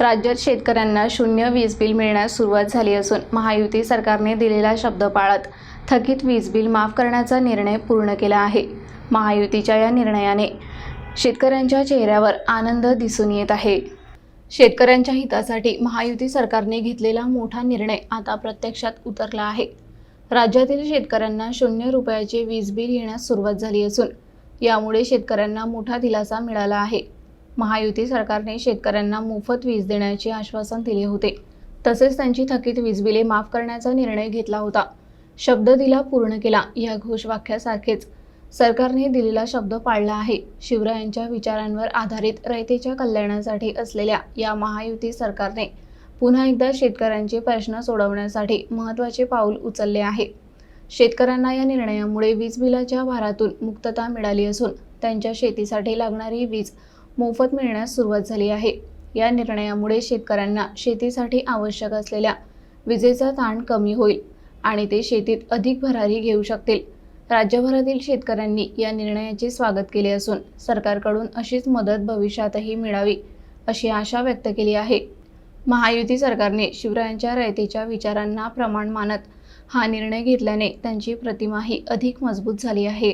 राज्यात शेतकऱ्यांना शून्य वीज बिल मिळण्यास सुरुवात झाली असून महायुती सरकारने दिलेला शब्द पाळत थकीत वीज बिल माफ करण्याचा निर्णय पूर्ण केला आहे. महायुतीच्या या निर्णयाने शेतकऱ्यांच्या चेहऱ्यावर आनंद दिसून येत आहे. शेतकऱ्यांच्या हितासाठी महायुती सरकारने घेतलेला मोठा निर्णय आता प्रत्यक्षात उतरला आहे. राज्यातील शेतकऱ्यांना शून्य रुपयाचे वीज बिल येण्यास सुरुवात झाली असून यामुळे शेतकऱ्यांना मोठा दिलासा मिळाला आहे. महायुती सरकारने शेतकऱ्यांना मोफत वीज देण्याचे आश्वासन दिले होते. तसेच त्यांची थकीत वीज बिले माफ करण्याचा निर्णय घेतला होता. शब्द दिला पूर्ण केला या घोषवाक्यासारखेच. सरकारने दिलेला शब्द पाळला आहे. शिवरायांच्या विचारांवर आधारित रयतेच्या कल्याणासाठी असलेल्या या महायुती सरकारने पुन्हा एकदा शेतकऱ्यांचे प्रश्न सोडवण्यासाठी महत्त्वाचे पाऊल उचलले आहे. शेतकऱ्यांना या निर्णयामुळे वीज बिलाच्या भारातून मुक्तता मिळाली असून त्यांच्या शेतीसाठी लागणारी वीज मोफत मिळण्यास सुरुवात झाली आहे. या निर्णयामुळे शेतकऱ्यांना शेतीसाठी आवश्यक असलेल्या विजेचा ताण कमी होईल आणि ते शेतीत अधिक भरारी घेऊ शकतील. राज्यभरातील शेतकऱ्यांनी या निर्णयाचे स्वागत केले असून सरकारकडून अशीच मदत भविष्यातही मिळावी अशी आशा व्यक्त केली आहे. महायुती सरकारने शिवरायांच्या रयतेच्या विचारांना प्रमाण मानत हा निर्णय घेतल्याने त्यांची प्रतिमाही अधिक मजबूत झाली आहे.